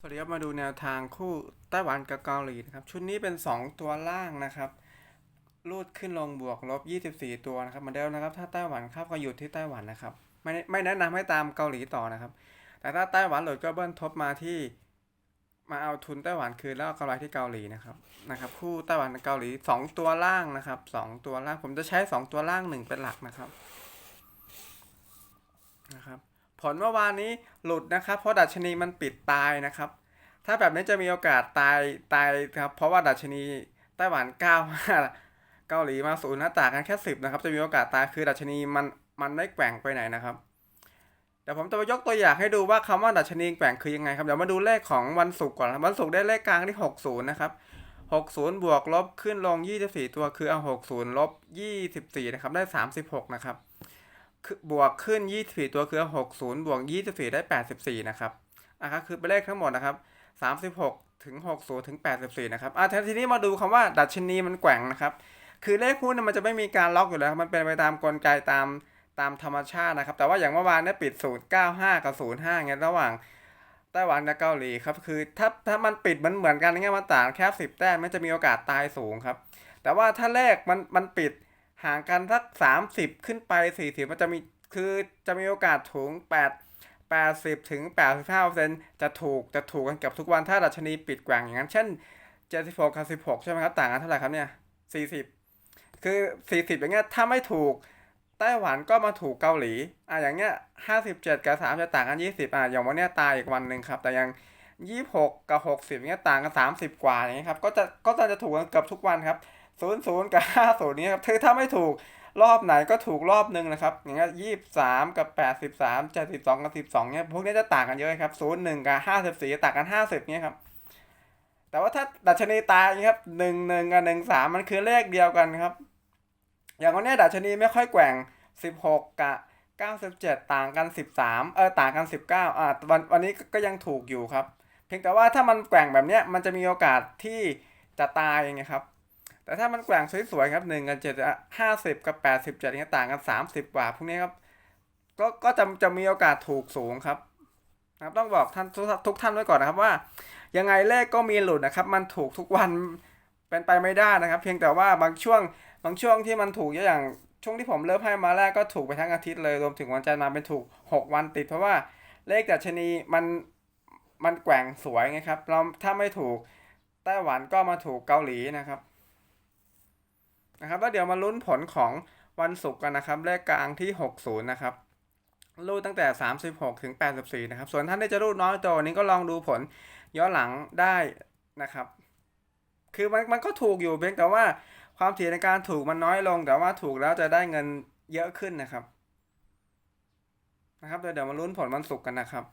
สวัสดีครับมาดูแนวทางคู่ไต้หวันกับเกาหลีนะครับ ชุดนี้เป็น 2 ตัวล่างนะครับรูดขึ้นลงบวกลบ 24 ตัวนะครับเหมือนเดิมนะครับ ถ้าไต้หวันเข้าก็หยุดที่ไต้หวันนะครับ ไม่ไม่แนะนำให้ตามเกาหลีต่อนะครับ แต่ถ้าไต้หวันหลุดก็เบิ้ลทบมาที่มาเอาทุนไต้หวันคืนแล้วกำไรที่เกาหลีนะครับนะครับ คู่ไต้หวันกับเกาหลี 2 ตัวล่างนะครับสองตัวล่างผมจะใช้ 2 ตัวล่าง 1 เป็นหลักนะครับนะครับ ผลเมื่อวานนี้หลุดนะครับ เพราะดัชนีมันปิดตายนะครับ ถ้าแบบนี้จะมีโอกาสตายตายครับ เพราะว่าดัชนีไต้หวัน9 5เกาหลีมาศูนย์หน้าต่างกันแค่ 10นะครับ จะมีโอกาสตายคือดัชนีมันมันไม่แกว่งไปไหนนะครับเดี๋ยวผมจะยกตัวอย่างให้ดูว่าคำว่าดัชนีแกว่งคือยังไงครับ เดี๋ยวมาดูเลขของวันศุกร์ก่อน วันศุกร์ได้เลขกลางที่ 60 นะครับ 60 บวกลบขึ้นลง 24 ตัวคือเอา 60 ลบ 24 นะครับ ได้ 36 นะครับ บวกขึ้น 24 ตัวคือ 60 บวก 24 ได้ 84 นะครับอะครับคือเป็นเลขทั้งหมดนะครับ 36 ถึง 60 ถึง 84 นะครับอะทีนี้มาดูคำว่าดัชนีมันแกว่งนะครับ คือเลขหุ้นเนยมันจะไม่มีการล็อกอยู่แล้วครับมันเป็นไปตามกลไกตามตามธรรมชาตินะครับ แต่ว่าอย่างเมื่อวานเนี่ยปิด 095 กับ 05เงี้ยระหว่างไต้หวันกับเกาหลีครับ คือถ้าถ้ามันปิดมันเหมือนกันเงี้ยมันต่างแค่ 10 แต้มมันจะมีโอกาสตายสูงครับ แต่ว่าถ้าเลขมันมันปิด ห่างกันสัก 30 ขึ้นไป 40 มันจะมีคือจะมีโอกาสถุง8 80ถึง85%จะถูกจะถูกกันเกับทุกวันถ้าดัชนีปิดแกว่งอย่างนั้นเช่น76กับ16 ใช่ไหมครับ ต่างกันเท่าไหร่ครับเนี่ย 40 คือ 40 อย่างเงี้ยถ้าไม่ถูกไต้หวันก็มาถูกเกาหลีอะอย่างเงี้ย 57 กับ 3 จะต่างกัน 20อะอย่างวันเนี้ยตายอีกวันหนึ่งครับ แต่ย่าง26 กับ 60เงี้ยต่างกัน 30 กว่าอย่างเงี้ยครับก็จะก็จะถูกกันเกือบทุกวันครับ 00กับ50เนี้ครับคือถ้าไม่ถูกรอบไหนก็ถูกรอบหนึ่งนะครับ อย่างเงี้ยยี่สามกับแปดสิบสามเจ็ดสิบสองกับสิบสองเนี้ยพวกนี้จะต่างกันเยอะครับศูนย์หนึ่งกับห้าสิบสี่ต่างกันห้าสิบเนี้ยครับ แต่ว่าถ้าดัชนีตายอย่างเงี้ยครับหนึ่งหนึ่งกับหนึ่งสามมันคือเลขเดียวกันครับ อย่างวันเนี้ยดัชนีไม่ค่อยแกว่งสิบหกกับเก้าสิบเจ็ดต่างกันสิบสามเออต่างกันสิบเก้าอ่าวันวันนี้ก็ยังถูกอยู่ครับ เพียงแต่ว่าถ้ามันแกว่งแบบเนี้ยมันจะมีโอกาสที่จะตายอย่างครับ แต่ถ้ามันแกว่งสวยๆครับหนึ่งกับเจ็ดห้าสิบกับแปดสิบเจ็ดเนี้ยต่างกันสามสิบกว่าพวกนี้ครับ ก็ก็จะจะมีโอกาสถูกสูงครับนะครับต้องบอกท่านทุกทุกท่านไว้ก่อนนะครับว่า ยังไงเลขก็มีหลุดนะครับ มันถูกทุกวันเป็นไปไม่ได้นะครับ เพียงแต่ว่าบางช่วงบางช่วงที่มันถูกเยอะอย่างช่วงที่ผมเริ่มให้มาแรกก็ถูกไปทั้งอาทิตย์เลยรวมถึงวันจันทร์มาเป็นถูกหกวันติด เพราะว่าเลขดัชนีมันมันแกว่งสวยไงครับเราถ้าไม่ถูกไต้หวันก็มาถูกเกาหลีนะครับ นะครับแล้วเดี๋ยวมาลุ้นผลของวันศุกร์กันนะครับเลขกลางที่ 60 นะครับรูดตั้งแต่ 36 ถึง 84 นะครับ ส่วนท่านที่จะรูดน้อยตัวนี้ก็ลองดูผลย้อนหลังได้นะครับ คือมันมันก็ถูกอยู่เพียงแต่ว่าความถี่ในการถูกมันน้อยลง แต่ว่าถูกแล้วจะได้เงินเยอะขึ้นนะครับ นะครับเดี๋ยวเดี๋ยวมาลุ้นผลวันศุกร์กันนะครับ